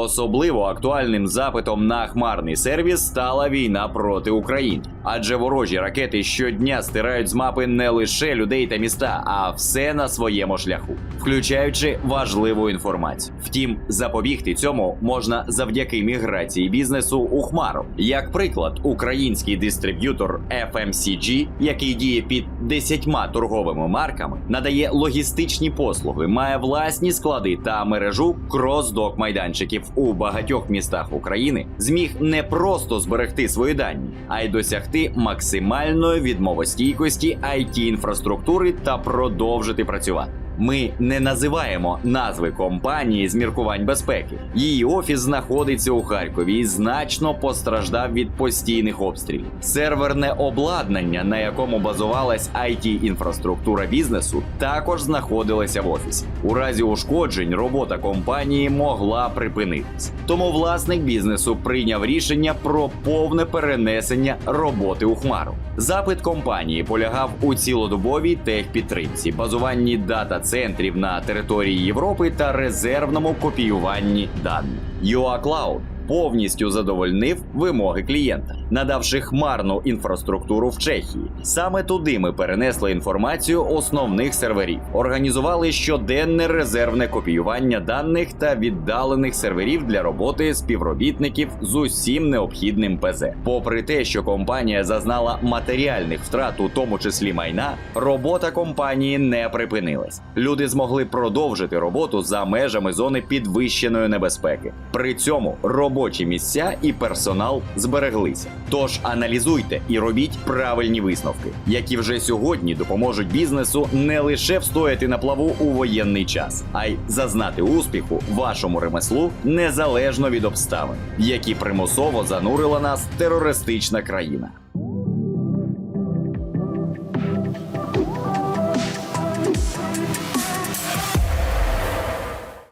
Особливо актуальним запитом на хмарний сервіс стала війна проти України, адже ворожі ракети щодня стирають з мапи не лише людей та міста, а все на своєму шляху, включаючи важливу інформацію. Втім, запобігти цьому можна завдяки міграції бізнесу у хмару. Як приклад, український дистриб'ютор FMCG, який діє під 10 торговими марками, надає логістичні послуги, має власні склади та мережу крос-док майданчиків у багатьох містах України, зміг не просто зберегти свої дані, а й досягти максимальної відмовостійкості it інфраструктури та продовжити працювати. Ми не називаємо назви компанії з міркувань безпеки. Її офіс знаходиться у Харкові і значно постраждав від постійних обстрілів. Серверне обладнання, на якому базувалась it інфраструктура бізнесу, також знаходилося в офісі. У разі ушкоджень робота компанії могла припинитись. Тому власник бізнесу прийняв рішення про повне перенесення роботи у хмару. Запит компанії полягав у цілодобовій техпідтримці, базуванні дата-центрів на території Європи та резервному копіюванні даних. UACloud повністю задовольнив вимоги клієнта, надавши хмарну інфраструктуру в Чехії. Саме туди ми перенесли інформацію основних серверів, організували щоденне резервне копіювання даних та віддалених серверів для роботи співробітників з усім необхідним ПЗ. Попри те, що компанія зазнала матеріальних втрат, у тому числі майна, робота компанії не припинилась. Люди змогли продовжити роботу за межами зони підвищеної небезпеки. При цьому робочі місця і персонал збереглися. Тож аналізуйте і робіть правильні висновки, які вже сьогодні допоможуть бізнесу не лише встояти на плаву у воєнний час, а й зазнати успіху вашому ремеслу незалежно від обставин, які примусово занурила нас терористична країна.